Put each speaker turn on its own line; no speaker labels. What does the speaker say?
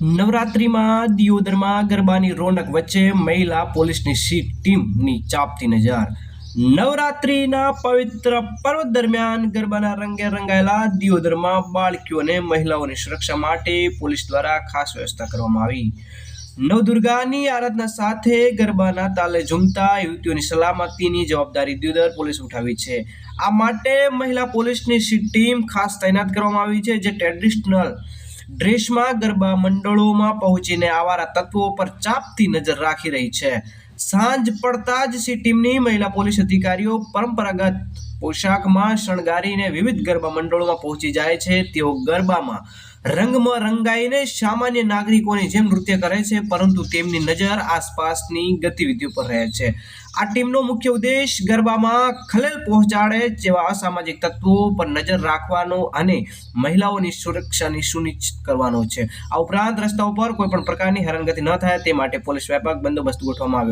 નવરાત્રિમાં દિયોદરમાં ગરબાની રોનક વચ્ચે મહિલા પોલીસની સી ટીમની ચાપતી નજર. નવરાત્રિના પવિત્ર પર્વ દરમિયાન ગરબાના રંગે રંગાયેલા દિયોદરમાં બાળકીઓ અને મહિલાઓની સુરક્ષા માટે પોલીસ દ્વારા ખાસ વ્યવસ્થા કરવામાં આવી. નવદુર્ગાની આરાધના સાથે ગરબાના તાલે ઝૂમતા યુવતીઓની સલામતીની જવાબદારી દિયોદર પોલીસ ઉઠાવી છે. આ માટે મહિલા પોલીસની ટીમ ખાસ તૈનાત કરવામાં આવી છે, જે ટ્રેડિશનલ ડ્રેસમાં ગરબા મંડળોમાં પહોંચીને આવારા તત્વો પર ચાપતી નજર રાખી રહી છે. સાંજ પડતા જ સી ટીમની મહિલા પોલીસ અધિકારીઓ પરંપરાગત પોશાકમાં શણગારીને વિવિધ ગરબા મંડળોમાં પહોંચી જાય છે. તેઓ ગરબામાં રંગમાં રંગાઈને સામાન્ય નાગરિકોની જેમ નૃત્ય કરે છે, પરંતુ તેમની નજર આસપાસની ગતિવિધિઓ પર રહે છે. આ ટીમનો મુખ્ય ઉદ્દેશ ગરબામાં ખલેલ પહોંચાડે જેવા અસામાજિક તત્વો પર નજર રાખવાનો અને મહિલાઓની સુરક્ષાની સુનિશ્ચિત કરવાનો છે. આ ઉપરાંત રસ્તાઓ પર કોઈપણ પ્રકારની હેરાનગતિ ન થાય, તે માટે પોલીસ વ્યાપક બંદોબસ્ત ગોઠવવામાં આવ્યો